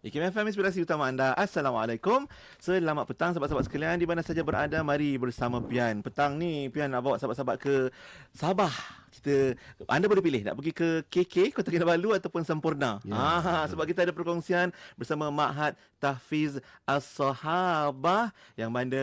IKM FM inspirasi utama anda. Assalamualaikum. Selamat petang sahabat-sahabat sekalian di mana saja berada. Mari bersama Pian. Petang ni Pian nak bawa sahabat-sahabat ke Sabah. Kita anda boleh pilih nak pergi ke KK Kota Kinabalu ataupun Sempurna. Ya, ah sebab kita ada perkongsian bersama Mahat Tahfiz As-Sahabah yang mana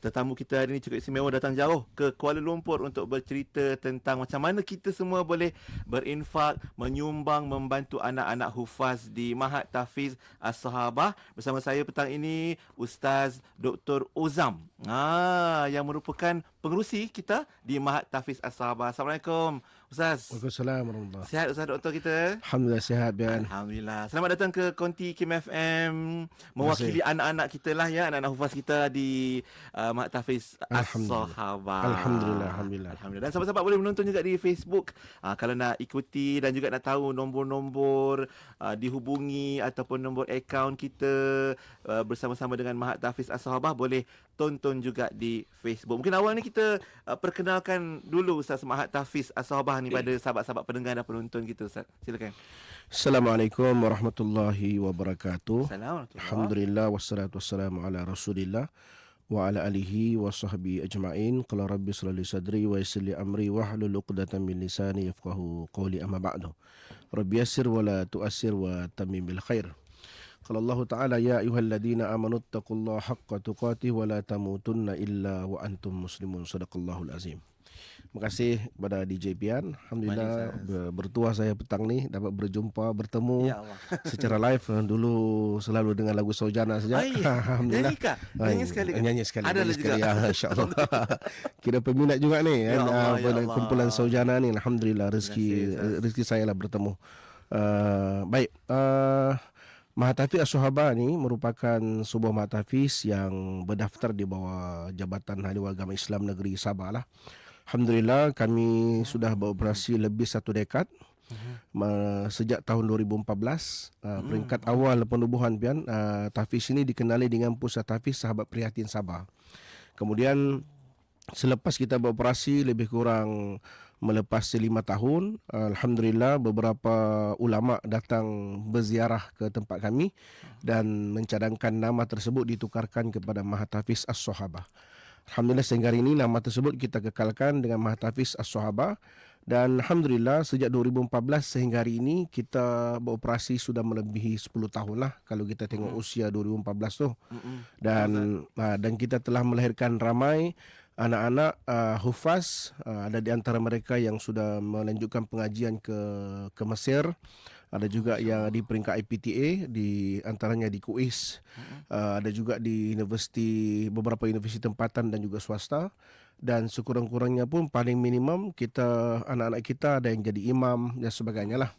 tetamu kita hari ini cukup istimewa datang jauh ke Kuala Lumpur untuk bercerita tentang macam mana kita semua boleh berinfak, menyumbang, membantu anak-anak hufaz di Mahat Tahfiz As-Sahabah. Bersama saya petang ini Ustaz Dr. Ozam. Ah yang merupakan pengerusi kita di Mahat Tahfiz As-Sahabah. Assalamualaikum Ustaz. Waalaikumsalam warahmatullahi Sihat Ustaz Doktor kita? Alhamdulillah sihat Bian. Alhamdulillah. Selamat datang ke Konti Kim FM. Mewakili anak-anak kita lah ya, anak-anak hufaz kita di uh, Mak Tafiz. As-Sahabah. Alhamdulillah, alhamdulillah. Alhamdulillah. Dan sahabat-sahabat boleh menonton juga di Facebook. Uh, kalau nak ikuti dan juga nak tahu nombor-nombor uh, dihubungi ataupun nombor akaun kita uh, bersama-sama dengan Mahat Tafiz As-Sahabah boleh tonton juga di Facebook. Mungkin awal ni kita uh, perkenalkan dulu Ustaz Mahat Tafiz As-Sahabah ni pada sahabat-sahabat pendengar dan penonton kita Ustaz. Silakan. Assalamualaikum warahmatullahi wabarakatuh. Assalamualaikum. Alhamdulillah wassalatu wassalamu ala Rasulillah wa ala alihi wa sahbihi ajma'in. Qala rabbi shalli sadri wa yassir li amri wa hlul 'uqdatam min lisani yafqahu qawli amma ba'du. Rabbi yassir wa la tu'assir wa tammim bil khair. Qala Allah Ta'ala ya ayyuhalladzina amanu taqullaha haqqa tuqatih wa la tamutunna illa wa antum muslimun. Sadaqallahul azim. Terima kasih kepada DJ Pian. Alhamdulillah ber- bertuah saya petang ni dapat berjumpa bertemu Ya Allah. secara live dulu selalu dengan lagu Sojana saja. Alhamdulillah. Nyanyi kah? Nyanyi sekali kah? Nyanyi sekali. Ada nyanyi lah sekali. juga. Ya, insya-Allah. Kira peminat juga ni Ya kan Allah, ah, ya Allah. kumpulan Sojana ni alhamdulillah rezeki kasih, rezeki saya lah bertemu. Uh, baik. Uh, Mahatafiz As-Sohaba ni merupakan sebuah mahatafiz yang berdaftar di bawah Jabatan Ahli Agama Islam Negeri Sabah lah. Alhamdulillah kami sudah beroperasi lebih satu dekad Ma- sejak tahun 2014 uh, peringkat awal penubuhan pian uh, tahfiz ini dikenali dengan pusat tahfiz sahabat prihatin Sabah. Kemudian selepas kita beroperasi lebih kurang melepas lima tahun alhamdulillah beberapa ulama datang berziarah ke tempat kami dan mencadangkan nama tersebut ditukarkan kepada Mahatafiz As-Sahabah. Alhamdulillah sehingga hari ini nama tersebut kita kekalkan dengan Mahatafiz As-Sahabah dan Alhamdulillah sejak 2014 sehingga hari ini kita beroperasi sudah melebihi 10 tahun lah kalau kita tengok usia 2014 tu. Mm-mm. dan uh, dan kita telah melahirkan ramai anak-anak uh, hufaz uh, ada di antara mereka yang sudah melanjutkan pengajian ke ke Mesir ada juga yang di peringkat IPTA di antaranya di Kuis. Uh, ada juga di universiti beberapa universiti tempatan dan juga swasta. Dan sekurang-kurangnya pun paling minimum kita anak-anak kita ada yang jadi imam dan sebagainya lah.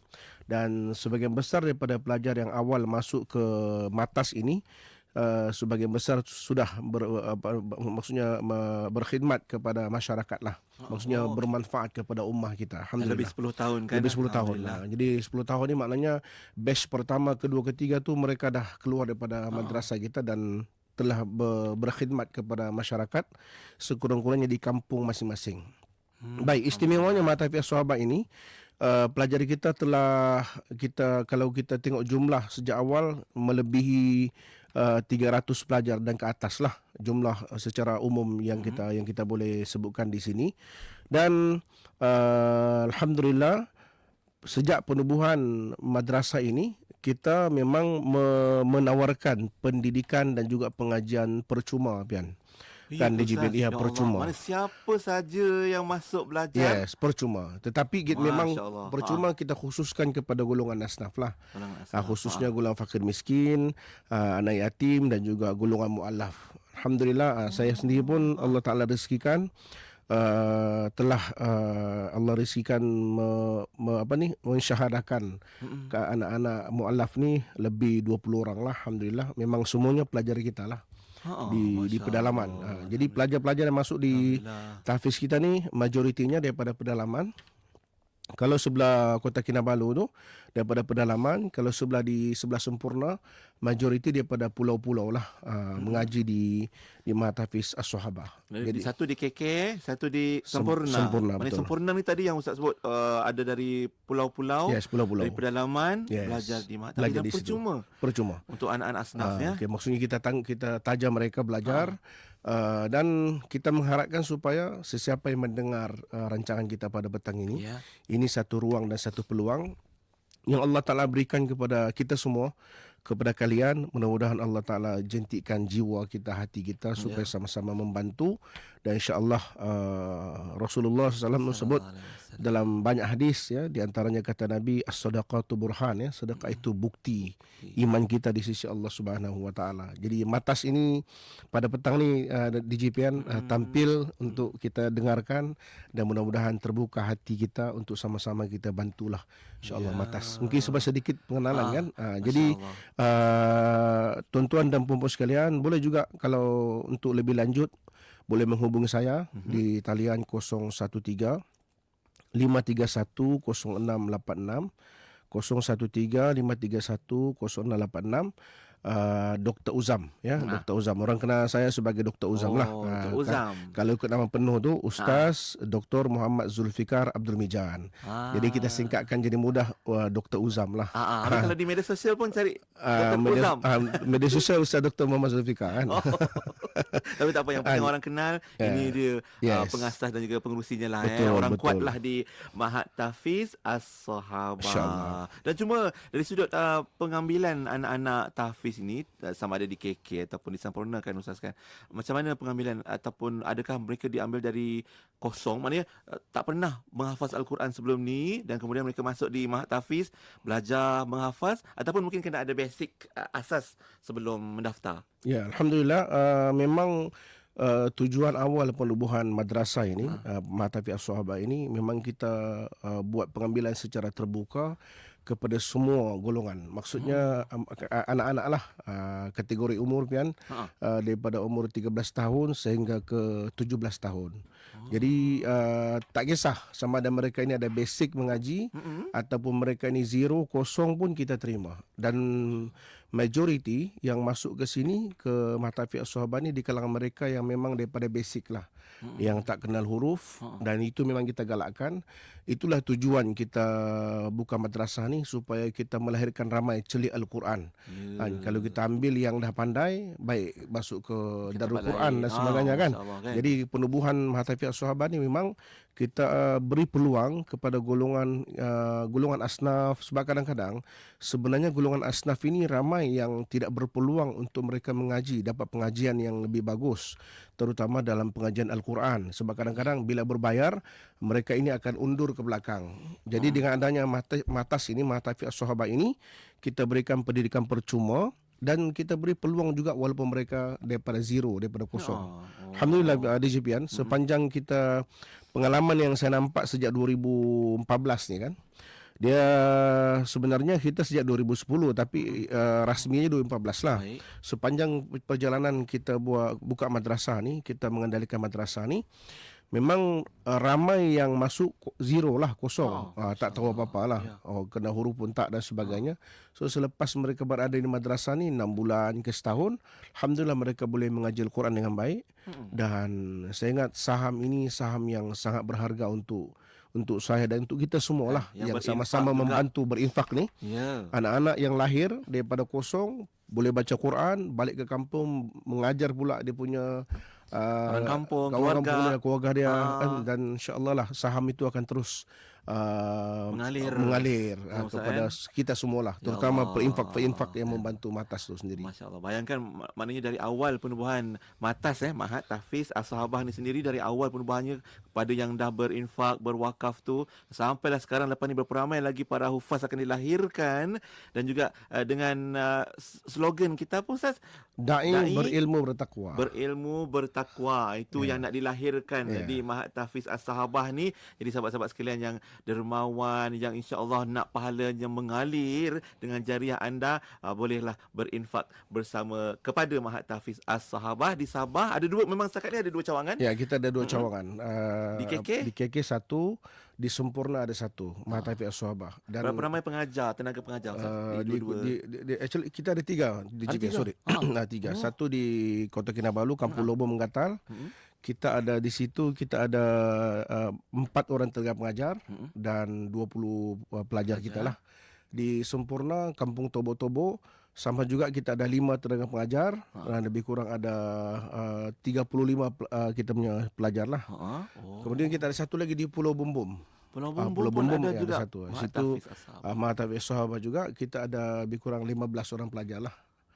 Dan sebagian besar daripada pelajar yang awal masuk ke matas ini Uh, sebagian besar sudah ber, apa, maksudnya me- berkhidmat kepada masyarakat lah. Maksudnya Oh. bermanfaat kepada ummah kita. Lebih Alhamdulillah. 10 tahun kan? Lebih 10 tahun lah. Jadi 10 tahun ni maknanya batch pertama, kedua, ketiga tu mereka dah keluar daripada madrasah kita dan telah ber, berkhidmat kepada masyarakat sekurang-kurangnya di kampung masing-masing. Hmm. Baik, istimewanya Matafiah Sahabat ini uh, pelajar kita telah kita kalau kita tengok jumlah sejak awal melebihi uh, 300 pelajar dan ke atas lah jumlah uh, secara umum yang Hmm. kita yang kita boleh sebutkan di sini dan uh, alhamdulillah sejak penubuhan madrasah ini kita memang me- menawarkan pendidikan dan juga pengajian percuma pian kan di Ustaz. JBN ya percuma Mana siapa saja yang masuk belajar? Yes, percuma. Tetapi Masya memang Allah. percuma kita khususkan kepada golongan asnaf lah. Orang Ha, khususnya golongan fakir miskin, ha, anak yatim dan juga golongan mualaf. Alhamdulillah ha, saya sendiri pun Allah Taala rezekikan uh, telah uh, Allah rezekikan me, me, apa ni mensyahadakan Mm-mm. ke anak-anak mualaf ni lebih 20 orang lah alhamdulillah memang semuanya pelajar kita lah Ha, di di pedalaman. Allah. Ha, jadi pelajar-pelajar yang masuk di tahfiz kita ni majoritinya daripada pedalaman Kalau sebelah Kota Kinabalu tu daripada pedalaman, kalau sebelah di sebelah Sempurna majoriti daripada pulau-pulau lah uh, Hmm. mengaji di di Mahatafiz As-Sahabah. Jadi satu di KK, satu di Sem- Sempurna. Sempurna, Mana betul. Sempurna ni tadi yang Ustaz sebut uh, ada dari pulau-pulau, Yes, pulau-pulau. dari pedalaman Yes. belajar di Mat Belajar di situ. percuma Percuma. untuk anak-anak asnaf Ah, ya. okay, maksudnya kita tang, kita tajam mereka belajar uh, dan kita mengharapkan supaya sesiapa yang mendengar uh, rancangan kita pada petang ini Ya. ini satu ruang dan satu peluang yang Allah Taala berikan kepada kita semua kepada kalian mudah-mudahan Allah Taala jentikkan jiwa kita hati kita supaya Ya. sama-sama membantu dan insyaallah uh, Rasulullah SAW sebut Sallallahu alaihi wasallam. Dalam banyak hadis ya di antaranya kata Nabi as-sadaqatu burhan ya sedekah Hmm. itu bukti iman kita di sisi Allah Subhanahu wa taala. Jadi matas ini pada petang ni uh, di GPN uh, Hmm. tampil untuk kita dengarkan dan mudah-mudahan terbuka hati kita untuk sama-sama kita bantulah insyaallah Ya. matas. Mungkin sebab sedikit pengenalan Ah, kan. Uh, jadi uh, tuan-tuan dan puan-puan sekalian boleh juga kalau untuk lebih lanjut boleh menghubungi saya Mhm. di talian 013 531 0686 013 531 0686 uh, Dr. Uzam ya Ah. Dr. Uzam orang kenal saya sebagai Dr. Uzam lah Oh, Ah, Dr. Uzam. kalau ikut nama penuh tu Ustaz Dr. Muhammad Zulfikar Abdul Mijan Ah. jadi kita singkatkan jadi mudah uh, Dr. Uzam lah Ah, ah. Habis kalau di media sosial pun cari Ah, Dr. media, Uzam. ah, media sosial Ustaz Dr. Muhammad Zulfikar kan. Oh. Tapi tak apa yang penting Ah, orang kenal yeah. ini dia uh, Yes. pengasas dan juga pengurusinya lah eh. Betul, Orang betul. kuatlah di Mahat Tafiz. As-Sahabah. Dan cuma dari sudut uh, pengambilan anak-anak Tafiz ini uh, sama ada di KK ataupun di Sampurna kan Ustaz kan. Macam mana pengambilan ataupun adakah mereka diambil dari kosong maknanya uh, tak pernah menghafaz al-Quran sebelum ni dan kemudian mereka masuk di Mahat Tafiz belajar menghafaz ataupun mungkin kena ada basic uh, asas sebelum mendaftar. Ya, alhamdulillah uh, memang uh, tujuan awal penubuhan madrasah ini, uh, Mahatafi As-Sahabah ini memang kita uh, buat pengambilan secara terbuka kepada semua golongan. Maksudnya a- anak-anak lah uh, kategori umur pian Ha. uh, daripada umur 13 tahun sehingga ke 17 tahun. Jadi uh, tak kisah sama ada mereka ini ada basic mengaji ataupun mereka ni zero kosong pun kita terima dan majority yang masuk ke sini ke Mahtafi As-Sahabah ni di kalangan mereka yang memang daripada basic lah Mm-mm. yang tak kenal huruf Ha. dan itu memang kita galakkan itulah tujuan kita buka madrasah ni supaya kita melahirkan ramai celik Al-Quran Ya. kan kalau kita ambil yang dah pandai baik masuk ke Darul Quran lain. dan Ah, sebagainya kan Masya Allah, kan? jadi penubuhan Mahatafi As-Sahabah ni memang kita uh, beri peluang kepada golongan uh, golongan asnaf sebab kadang-kadang sebenarnya golongan asnaf ini ramai yang tidak berpeluang untuk mereka mengaji dapat pengajian yang lebih bagus terutama dalam pengajian Al-Quran sebab kadang-kadang bila berbayar mereka ini akan undur ke belakang. Jadi Hmm. dengan adanya mata- matas ini Mahatafi As-Sahabah ini kita berikan pendidikan percuma dan kita beri peluang juga walaupun mereka daripada zero daripada kosong. Oh, oh. Alhamdulillah DJPN sepanjang kita pengalaman yang saya nampak sejak 2014 ni kan. Dia sebenarnya kita sejak 2010 tapi uh, rasminya 2014 lah. Baik. Sepanjang perjalanan kita buat buka madrasah ni, kita mengendalikan madrasah ni memang uh, ramai yang masuk zero lah kosong. Oh, Ah, tak tahu apa-apa lah. Ya. Oh kena huruf pun tak dan sebagainya. So selepas mereka berada di madrasah ni 6 bulan ke setahun, alhamdulillah mereka boleh mengaji Al-Quran dengan baik Mm-mm. dan saya ingat saham ini saham yang sangat berharga untuk untuk saya dan untuk kita semua lah Yang yang, berinfak sama-sama juga. membantu berinfak ni Ya. anak-anak yang lahir daripada kosong boleh baca Quran balik ke kampung mengajar pula dia punya uh, Orang kampung, kawan keluarga. kampung dia, keluarga dia Ah. kan, dan insyaallah lah saham itu akan terus uh, Mengalir. mengalir Ya, uh, kepada kita semualah Ya terutama Allah. perinfak-perinfak yang membantu matas tu sendiri. Masya Allah. Bayangkan mak- maknanya dari awal penubuhan Matas eh Mahat Tafiz As-Sahabah ni sendiri dari awal penubuhannya pada yang dah berinfak, berwakaf tu sampailah sekarang lepas ni berperamai lagi para hufaz akan dilahirkan dan juga uh, dengan uh, slogan kita pun Ustaz Dai, Dai berilmu bertakwa. berilmu bertakwa itu Ya. yang nak dilahirkan Ya. di Mahat Tafiz As-Sahabah ni jadi sahabat-sahabat sekalian yang dermawan yang insya-Allah nak pahalanya mengalir dengan jariah anda, uh, bolehlah berinfak bersama kepada Mahat Tahfiz As-Sahabah di Sabah. Ada dua memang setakat ni ada dua cawangan. Ya, kita ada dua Mm-mm. cawangan. Uh, Di KK? Di KK satu, di Sempurna ada satu. Mahatafi As-Sahabah. Dan Berapa ramai pengajar, tenaga pengajar? Uh, di di, dua-dua. di, di, di, actually kita ada tiga di tiga? sorry Ah. ah. tiga Oh. satu di Kota Kinabalu Kampung Lobo Menggatal Mm-mm. Kita ada di situ kita ada uh, empat orang tenaga pengajar Mm-mm. dan 20 uh, pelajar kita lah di Sempurna Kampung Tobo-Tobo sama juga kita ada lima tenaga pengajar Ha. dan lebih kurang ada uh, 35 pel- uh, kita punya pelajar lah Ha. Oh. kemudian kita ada satu lagi di Pulau Bumbum Pulau Ah, Bumbung Pulau pun Bumbum ada ya, ada juga. satu. Mahat Situ, uh, Mahatafi Sahabat juga kita ada lebih kurang 15 orang pelajar lah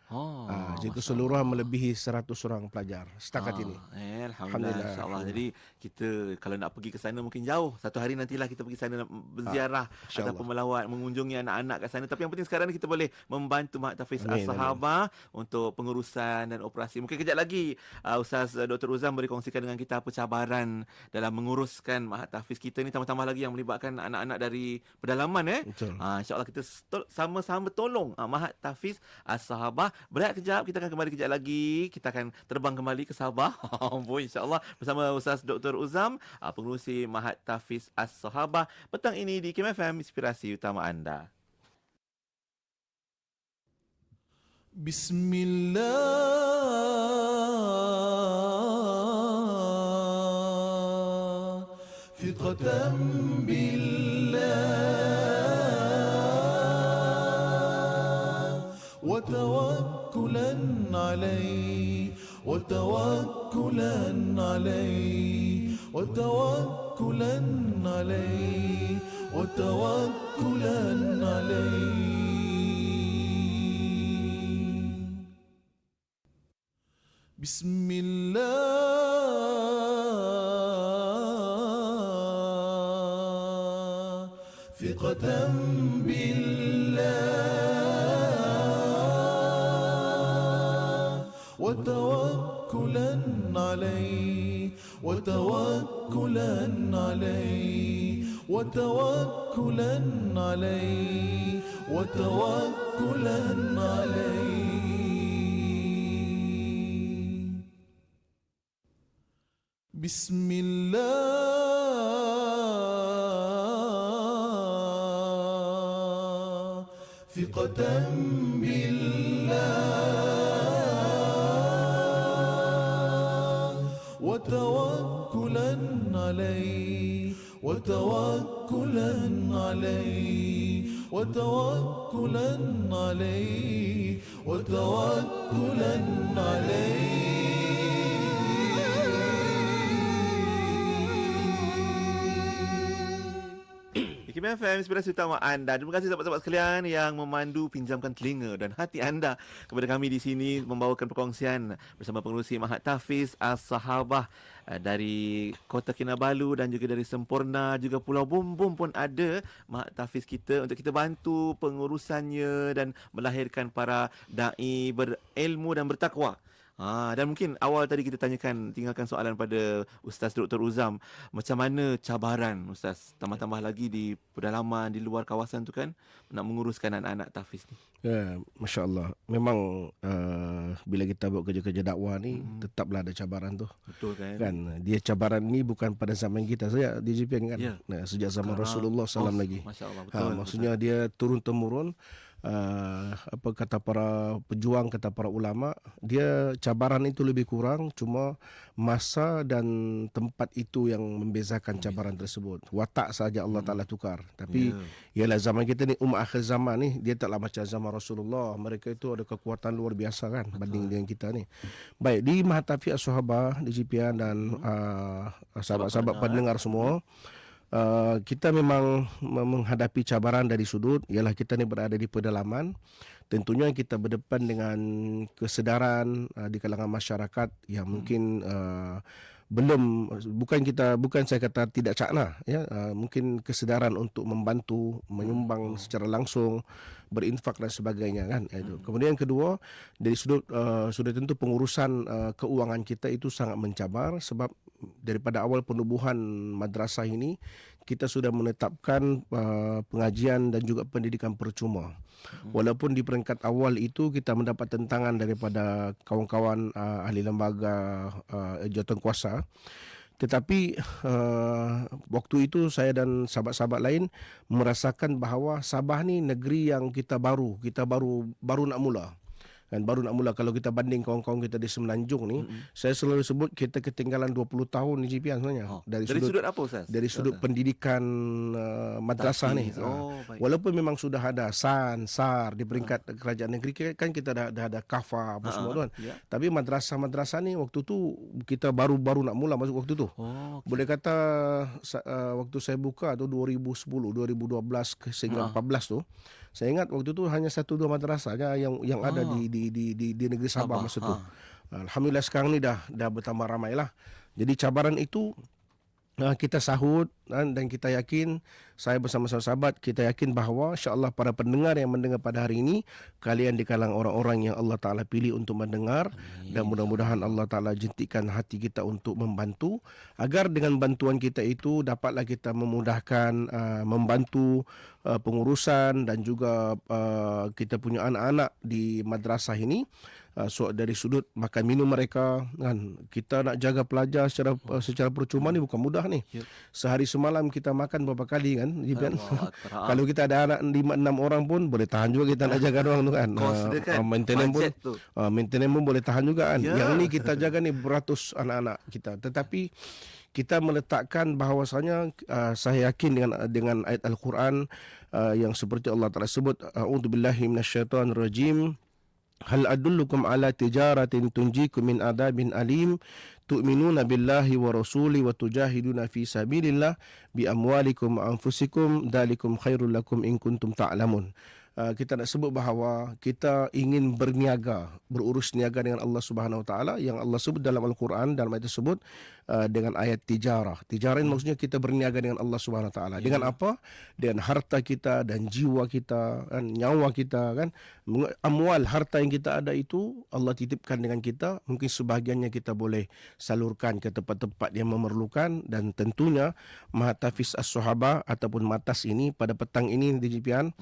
Oh, Ah, jadi keseluruhan melebihi 100 orang pelajar Ah, setakat ini. Eh, Alhamdulillah, Alhamdulillah, insyaAllah. Jadi kita kalau nak pergi ke sana mungkin jauh. Satu hari nantilah kita pergi sana berziarah Ah, ataupun melawat, mengunjungi anak-anak kat sana. Tapi yang penting sekarang ni kita boleh membantu Mak Tafiz Amin, As-Sahabah untuk pengurusan dan operasi. Mungkin kejap lagi uh, Ustaz uh, Dr. Uzam boleh kongsikan dengan kita apa cabaran dalam menguruskan Mak Tafiz kita ni tambah-tambah lagi yang melibatkan anak-anak dari pedalaman eh. Betul. Ha, InsyaAllah kita sama-sama tolong ha, Mahat Tafiz As-Sahabah. Berehat kejap Kita akan kembali kejap lagi. Kita akan terbang kembali ke Sabah. Ampun insyaAllah. Bersama Ustaz Dr. Uzam ah, Pengurusi Mahat Tafiz As-Sahabah. Petang ini di KMFM Inspirasi utama anda. Bismillah. Fitqatan billah. وتوكلا عليه وتوكلا عليه وتوكلا عليه وتوكلا عليه. بسم الله ثقة بالله. وتوكلا عليه وتوكلا عليه وتوكلا عليه وتوكلا عليه. بسم الله ثقة بالله. وتوكلا عليه وتوكلا عليه وتوكلا عليه وتوكلا عليه. KMFM, inspirasi utama anda. Terima kasih sahabat-sahabat sekalian yang memandu pinjamkan telinga dan hati anda kepada kami di sini membawakan perkongsian bersama pengurusi Mahat Tafiz As-Sahabah eh, dari Kota Kinabalu dan juga dari Sempurna juga Pulau Bumbum pun ada Mahat Tafiz kita untuk kita bantu pengurusannya dan melahirkan para dai berilmu dan bertakwa. Ha, dan mungkin awal tadi kita tanyakan tinggalkan soalan pada Ustaz Dr. Uzam macam mana cabaran Ustaz tambah-tambah lagi di pedalaman di luar kawasan tu kan nak menguruskan anak-anak tahfiz ni. Ya, Masya Allah. Memang uh, bila kita buat kerja-kerja dakwah ni, Hmm. tetaplah ada cabaran tu. Betul kan? Kan, dia cabaran ni bukan pada zaman kita saja di JPN kan. Ya. Nah, sejak zaman Sekarang- Rasulullah SAW Oh, lagi. Masya-Allah betul. Ha, betul. maksudnya dia turun temurun uh, apa kata para pejuang kata para ulama dia cabaran itu lebih kurang cuma masa dan tempat itu yang membezakan cabaran tersebut. Watak saja Allah Taala tukar. Tapi Ya. ialah zaman kita ni umat akhir zaman ni dia taklah macam zaman Rasulullah. Mereka itu ada kekuatan luar biasa kan banding dengan kita ni. Baik di Mahatafi As-Sahabah di JPN dan uh, sahabat-sahabat pendengar semua Uh, kita memang me- menghadapi cabaran dari sudut ialah kita ni berada di pedalaman. Tentunya kita berdepan dengan kesedaran uh, di kalangan masyarakat yang mungkin uh, belum bukan kita bukan saya kata tidak cakna ya. Uh, mungkin kesedaran untuk membantu menyumbang secara langsung berinfak dan sebagainya kan itu. Kemudian yang kedua dari sudut uh, sudah tentu pengurusan uh, keuangan kita itu sangat mencabar sebab daripada awal penubuhan madrasah ini kita sudah menetapkan uh, pengajian dan juga pendidikan percuma. Walaupun di peringkat awal itu kita mendapat tentangan daripada kawan-kawan uh, ahli lembaga uh, jawatan kuasa. Tetapi uh, waktu itu saya dan sahabat-sahabat lain merasakan bahawa Sabah ni negeri yang kita baru, kita baru baru nak mula kan baru nak mula kalau kita banding kawan-kawan kita di Semenanjung ni mm-hmm. saya selalu sebut kita ketinggalan 20 tahun di GPN sebenarnya Oh. Dari, dari sudut, apa Ustaz? dari sudut pendidikan uh, madrasah ni. Tahfiz. Oh, baik. Walaupun memang sudah ada SAN, SAR di peringkat kerajaan negeri kan kita dah, dah ada KAFA apa Ah, semua tu kan. ya. Tapi madrasah-madrasah ni waktu tu kita baru-baru nak mula masuk waktu tu. Oh, Boleh kata uh, waktu saya buka tu 2010, 2012 ke sehingga Ah. 14 tu. Saya ingat waktu tu hanya satu dua madrasah saja yang yang ada Ah. di di di di, di negeri Sabah, Sabah, masa tu. ah. Alhamdulillah sekarang ni dah dah bertambah ramai lah. Jadi cabaran itu kita sahut dan, dan kita yakin saya bersama sahabat kita yakin bahawa insya-Allah para pendengar yang mendengar pada hari ini kalian di kalangan orang-orang yang Allah Taala pilih untuk mendengar dan mudah-mudahan Allah Taala jentikkan hati kita untuk membantu agar dengan bantuan kita itu dapatlah kita memudahkan uh, membantu uh, pengurusan dan juga uh, kita punya anak-anak di madrasah ini uh, so dari sudut makan minum mereka kan kita nak jaga pelajar secara uh, secara percuma ni bukan mudah ni Ya. sehari semalam kita makan berapa kali kan Allah. Ah. kalau kita ada anak 5 6 orang pun boleh tahan juga kita nak jaga orang tu kan Ah, kan, ah, maintenance pun tu. uh, maintenance pun boleh tahan juga kan Ya. yang ni kita jaga ni beratus anak-anak kita tetapi kita meletakkan bahawasanya uh, saya yakin dengan dengan ayat al-Quran uh, yang seperti Allah Taala sebut a'udzubillahi minasyaitonirrajim hal adullukum ala tijaratin tunjikum min adabin alim tu'minuna billahi wa rasuli wa tujahiduna fi sabilillah bi amwalikum wa anfusikum dalikum khairul lakum in kuntum ta'lamun Uh, kita nak sebut bahawa kita ingin berniaga, berurus niaga dengan Allah Subhanahu Wa Taala. Yang Allah sebut dalam Al-Quran dalam ayat tersebut uh, dengan ayat tijarah. Tijarah ini maksudnya kita berniaga dengan Allah Subhanahu Taala. Dengan apa? Dengan harta kita dan jiwa kita, kan, nyawa kita kan. Amwal harta yang kita ada itu Allah titipkan dengan kita, mungkin sebahagiannya kita boleh salurkan ke tempat-tempat yang memerlukan dan tentunya Mahatafiz As-Sohaba ataupun Matas ini pada petang ini di JPN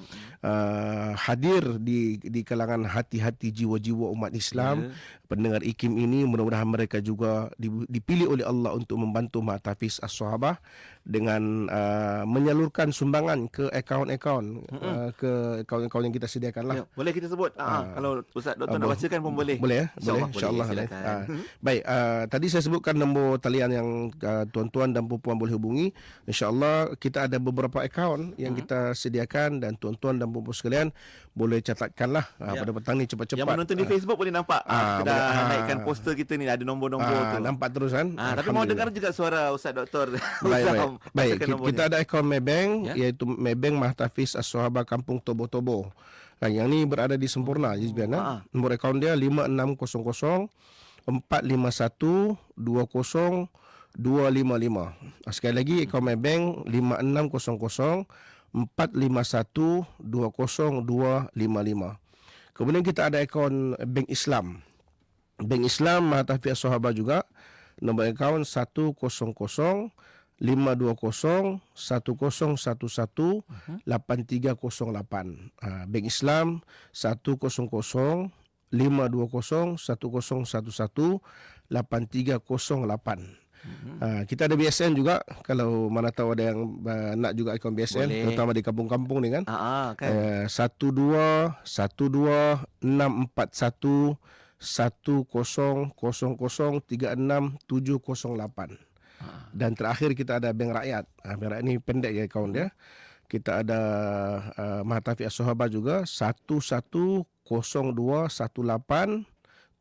uh, hadir di di kalangan hati-hati jiwa-jiwa umat Islam Ya. pendengar IKIM ini mudah-mudahan mereka juga di- dipilih oleh Allah untuk membantu Mahatafiz As-Sohabah dengan uh, menyalurkan sumbangan ke akaun-akaun uh, ke akaun-akaun yang kita sediakan lah. Ya, boleh kita sebut. Ah, Ah. kalau Ustaz Doktor Ah, nak bacakan pun boleh. Boleh ya? Boleh InsyaAllah boleh, Alif. silakan. Ah, baik, uh, tadi saya sebutkan nombor talian yang uh, tuan-tuan dan puan boleh hubungi. Insya-Allah kita ada beberapa akaun yang Hmm. kita sediakan dan tuan-tuan dan puan sekalian boleh catatkanlah uh, Ya. pada petang ni cepat-cepat. Yang menonton di Ah, Facebook boleh nampak. Ah, Ah, kita dah boleh. Ah. naikkan poster kita ni ada nombor-nombor ah, tu. nampak terus kan? Ah, tapi mau dengar juga suara Ustaz Doktor. Baik, baik. Usam. baik. Bacakan Kita, kita ada akaun Maybank Ya. iaitu Maybank Mahtafiz As-Sohaba Kampung Tobo-Tobo. Kan yang ni berada di Sempurna Jizbian Ah. ha? Nombor akaun dia 5600 451 20 255. Ah, Sekali lagi akaun Maybank 5600 451 20 255. Kemudian kita ada akaun Bank Islam. Bank Islam Mahtafiz As-Sohaba juga nombor akaun 100 520 1011 8308 uh, Bank Islam 100 520 1011 8308 Uh, kita ada BSN juga kalau mana tahu ada yang uh, nak juga akaun BSN Boleh. terutama di kampung-kampung ni kan Ah, ah, kan. Tiga enam tujuh kosong lapan Ah. dan terakhir kita ada Bank Rakyat. Bank Rakyat ni pendek ya akaun dia. Kita ada uh, Mahatafi As-Sohaba juga satu satu kosong dua satu lapan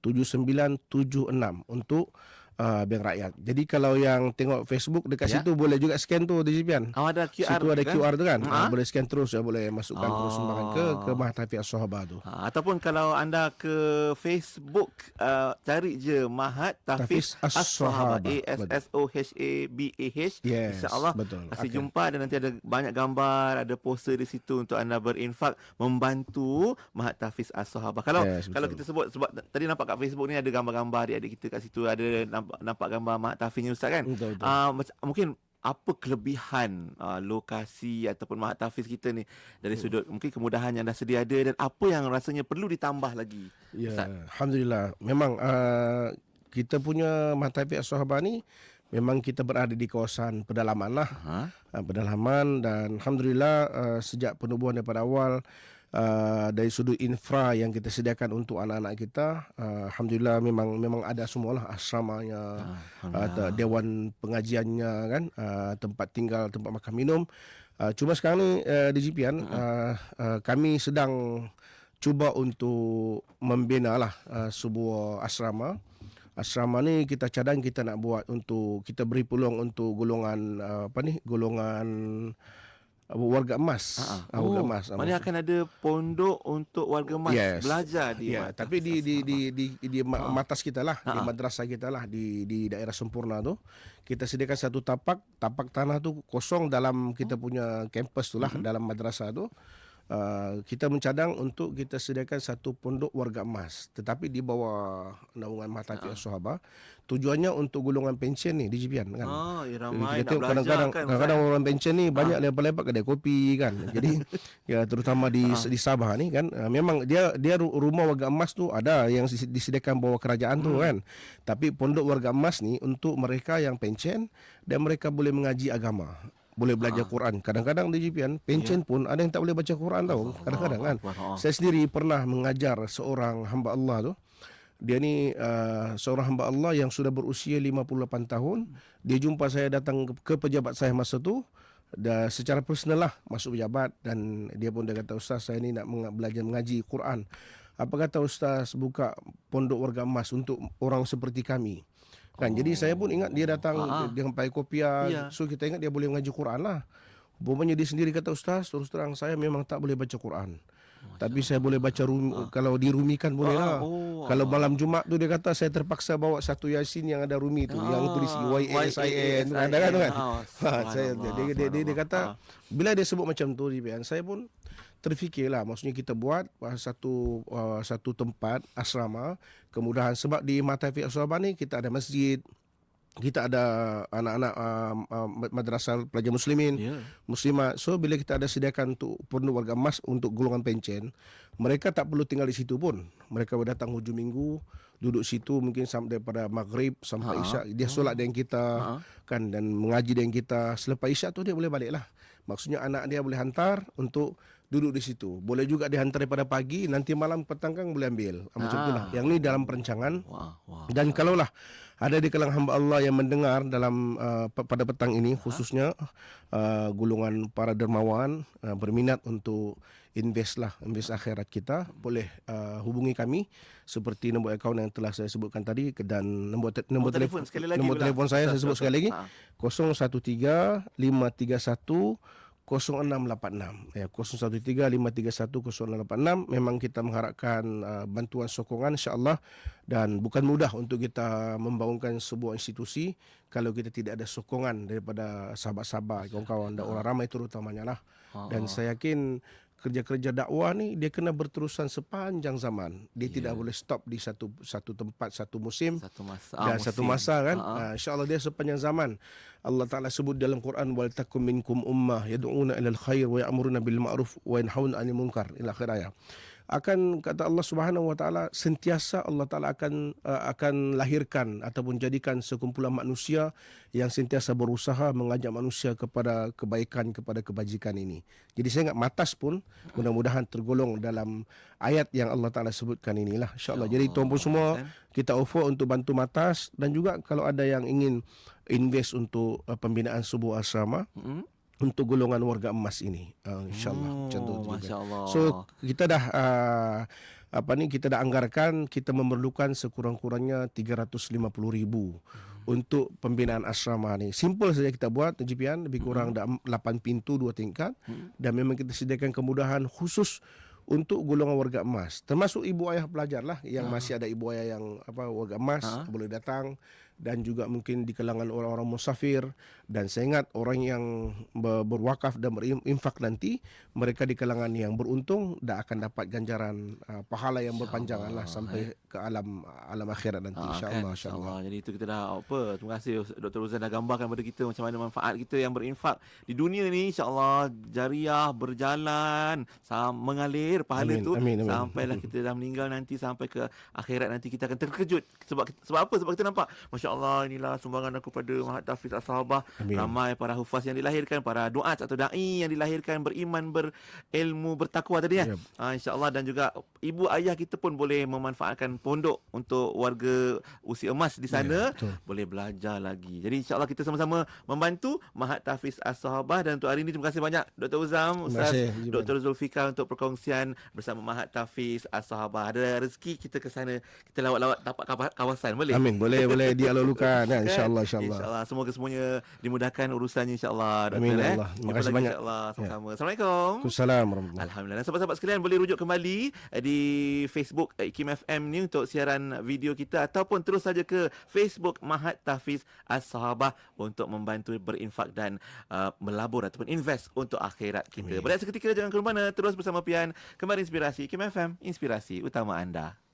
tujuh sembilan tujuh enam untuk uh, Bank Rakyat. Jadi kalau yang tengok Facebook dekat Ya. situ boleh juga scan tu di Jipian. Oh, ada QR. Situ ada kan? QR tu kan. Ha? Ha? Boleh scan terus ya boleh masukkan terus Oh. sumbangan ke ke Mahtafi As-Sohaba tu. Ha, ataupun kalau anda ke Facebook uh, cari je Mahat Tafiz As-Sahaba. A S S O H A B A H Yes, insyaallah betul. Kasih Okey. jumpa dan nanti ada banyak gambar, ada poster di situ untuk anda berinfak membantu Mahat Tafiz As-Sahaba. Kalau Yes, kalau kita sebut sebab tadi nampak kat Facebook ni ada gambar-gambar adik-adik kita kat situ ada nampak nampak gambar Mahat Tafiz ni Ustaz kan. Betul betul. Macam mungkin apa kelebihan uh, lokasi ataupun Mahat Tahfiz kita ni dari Hmm. sudut mungkin kemudahan yang dah sedia ada dan apa yang rasanya perlu ditambah lagi. Ya, Ustaz. alhamdulillah. Memang uh, kita punya Mahtafi As-Sahabah ni memang kita berada di kawasan pedalaman lah. Ha? uh, pedalaman dan alhamdulillah uh, sejak penubuhan daripada awal uh, dari sudut infra yang kita sediakan untuk anak-anak kita uh, alhamdulillah memang memang ada semualah asramanya uh, dewan pengajiannya kan uh, tempat tinggal tempat makan minum. Uh, cuma sekarang ni uh, di GPN uh, uh, kami sedang cuba untuk membina lah uh, sebuah asrama. Asrama ni kita cadang kita nak buat untuk kita beri peluang untuk golongan uh, apa ni golongan warga emas Ha. warga Oh, emas Mana akan ada pondok untuk warga mas Yes. belajar di Ya, Mahat tapi di di di di, di Ha. matas kita lah, di Ha. madrasah kita lah di di daerah sempurna tu. Kita sediakan satu tapak, tapak tanah tu kosong dalam kita punya kampus tu lah Mhm. dalam madrasah tu. Uh, kita mencadang untuk kita sediakan satu pondok warga emas tetapi di bawah naungan Mahtafi Ha. As-Sahabah tujuannya untuk golongan pension ni di JPN kan Oh, ya ramai kita tengok kadang-kadang kan. kadang-kadang orang pension ni Ah. banyak lepak-lepak kedai kopi kan. Jadi ya terutama di Ah. di Sabah ni kan uh, memang dia dia ru- rumah warga emas tu ada yang dis- disediakan bawah kerajaan tu Hmm. kan. Tapi pondok warga emas ni untuk mereka yang pension dan mereka boleh mengaji agama. Boleh belajar Ah. Quran. Kadang-kadang di JPN pension pun ada yang tak boleh baca Quran tau. Kadang-kadang kan. Ha. Saya sendiri pernah mengajar seorang hamba Allah tu. Dia ni uh, seorang hamba Allah yang sudah berusia 58 tahun. Dia jumpa saya datang ke, ke pejabat saya masa tu. Dan secara personal lah masuk pejabat dan dia pun dia kata ustaz saya ni nak belajar mengaji Quran. Apa kata ustaz buka pondok warga emas untuk orang seperti kami. Kan jadi saya pun ingat dia datang Ah, ah. dia pakai kopiah. Ya. So kita ingat dia boleh mengaji Quran lah. Rupanya dia sendiri kata ustaz terus terang saya memang tak boleh baca Quran. Tapi saya boleh baca rumi, kalau dirumikan boleh lah. Ah, oh, Kalau ah. malam Jumat tu dia kata saya terpaksa bawa satu Yasin yang ada rumi tu yang tulis YASIN ada kan kan. Ah, Ha, saya dia, dia, dia, kata Ah. bila dia sebut macam tu saya pun terfikirlah maksudnya kita buat uh, satu uh, satu tempat asrama kemudahan sebab di Matafi Asrama ni kita ada masjid kita ada anak-anak uh, uh, madrasah pelajar muslimin Ya. muslimat. So bila kita ada sediakan untuk pondok warga emas untuk golongan pencen, mereka tak perlu tinggal di situ pun. Mereka boleh datang hujung minggu, duduk situ mungkin sampai daripada maghrib sampai Ha. isyak. Dia solat dengan kita Ha. kan dan mengaji dengan kita. Selepas isyak tu dia boleh balik lah. Maksudnya anak dia boleh hantar untuk duduk di situ. Boleh juga dihantar daripada pagi, nanti malam petang kan boleh ambil. Ah, Macam Ah. itulah. Yang ni dalam perancangan Wah, wah. dan kalaulah ada di kalangan hamba Allah yang mendengar dalam uh, pa- pada petang ini khususnya uh, golongan para dermawan uh, berminat untuk invest lah invest akhirat kita boleh uh, hubungi kami seperti nombor akaun yang telah saya sebutkan tadi dan nombor te- nombor, Nombor telefon sekali lagi nombor pula. telefon saya saya sebut sekali lagi Ha. 013 531 0686 ya 013 531 0686 memang kita mengharapkan uh, bantuan sokongan insyaallah. Dan bukan mudah untuk kita membangunkan sebuah institusi kalau kita tidak ada sokongan daripada sahabat-sahabat kawan-kawan dan orang ramai terutamanya lah. Dan ha. saya yakin kerja-kerja dakwah ni dia kena berterusan sepanjang zaman. Dia tidak boleh stop di satu satu tempat satu musim. Satu masa. dan ah, satu musim. masa kan? Ha. uh, insyaallah dia sepanjang zaman. Allah taala sebut dalam Quran wal takum minkum ummah yad'una ilal khair wa ya'muruna bil ma'ruf wa yanhauna 'anil munkar. Ila akhir ayat akan kata Allah Subhanahu wa taala sentiasa Allah taala akan uh, akan lahirkan ataupun jadikan sekumpulan manusia yang sentiasa berusaha mengajak manusia kepada kebaikan kepada kebajikan ini. Jadi saya ingat matas pun mudah-mudahan tergolong dalam ayat yang Allah taala sebutkan inilah insyaallah. Jadi tuan pun semua kita offer untuk bantu matas dan juga kalau ada yang ingin invest untuk uh, pembinaan sebuah asrama Mm-mm. Untuk golongan warga emas ini uh, insyaallah Oh, macam tu juga. Masya-Allah. So kita dah uh, apa ni kita dah anggarkan kita memerlukan sekurang-kurangnya 350,000 ribu untuk pembinaan asrama ni. Simple saja kita buat GPN lebih kurang ada 8 pintu dua tingkat Hmm. dan memang kita sediakan kemudahan khusus untuk golongan warga emas termasuk ibu ayah pelajar lah yang Ah. masih ada ibu ayah yang apa warga emas Ah. boleh datang dan juga mungkin di kalangan orang-orang musafir dan saya ingat orang yang ber- berwakaf dan berinfak nanti mereka di kalangan yang beruntung dah akan dapat ganjaran uh, pahala yang berpanjangan lah sampai ke alam alam akhirat nanti Ah, insyaallah kan? insyaallah. Jadi itu kita dah apa? Terima kasih Dr. Ruzan dah gambarkan kepada kita macam mana manfaat kita yang berinfak di dunia ni insya-Allah jariah berjalan mengalir pahala Amin, tu amin, amin. sampailah kita dah meninggal nanti sampai ke akhirat nanti kita akan terkejut sebab sebab apa? Sebab kita nampak masya-Allah inilah sumbangan aku pada Mahat Tafiz As-Sahabah Amin. ramai para hufaz yang dilahirkan para duat atau dai yang dilahirkan beriman berilmu bertakwa tadi ya. Yep. Ah, InsyaAllah dan juga ibu ayah kita pun boleh memanfaatkan pondok untuk warga usia emas di sana. Ya, betul. boleh belajar lagi. Jadi insyaAllah kita sama-sama membantu Mahat Tafiz As-Sahabah dan untuk hari ini terima kasih banyak Dr. Uzam, Ustaz. Dr. Zulfikar untuk perkongsian bersama Mahat Tafiz As-Sahabah. Ada rezeki kita ke sana, kita lawat-lawat tapak kawa- kawasan boleh? Amin. Boleh boleh dialulukan ya Kan? insyaallah insyaallah. InsyaAllah. Semoga semuanya dimudahkan urusannya insyaAllah. Amin, ya eh. Allah. Terima kasih banyak. InsyaAllah. Ya. Sama-sama. Assalamualaikum. Waalaikumsalam warahmatullahi Alhamdulillah. Sahabat-sahabat sekalian boleh rujuk kembali eh, di Facebook eh, Kim FM ni untuk siaran video kita ataupun terus saja ke Facebook Mahat Tafiz As-Sahabah untuk membantu berinfak dan uh, melabur ataupun invest untuk akhirat kita. Amin. Seketika jangan ke mana terus bersama Pian. Kembali inspirasi Kim FM, inspirasi utama anda.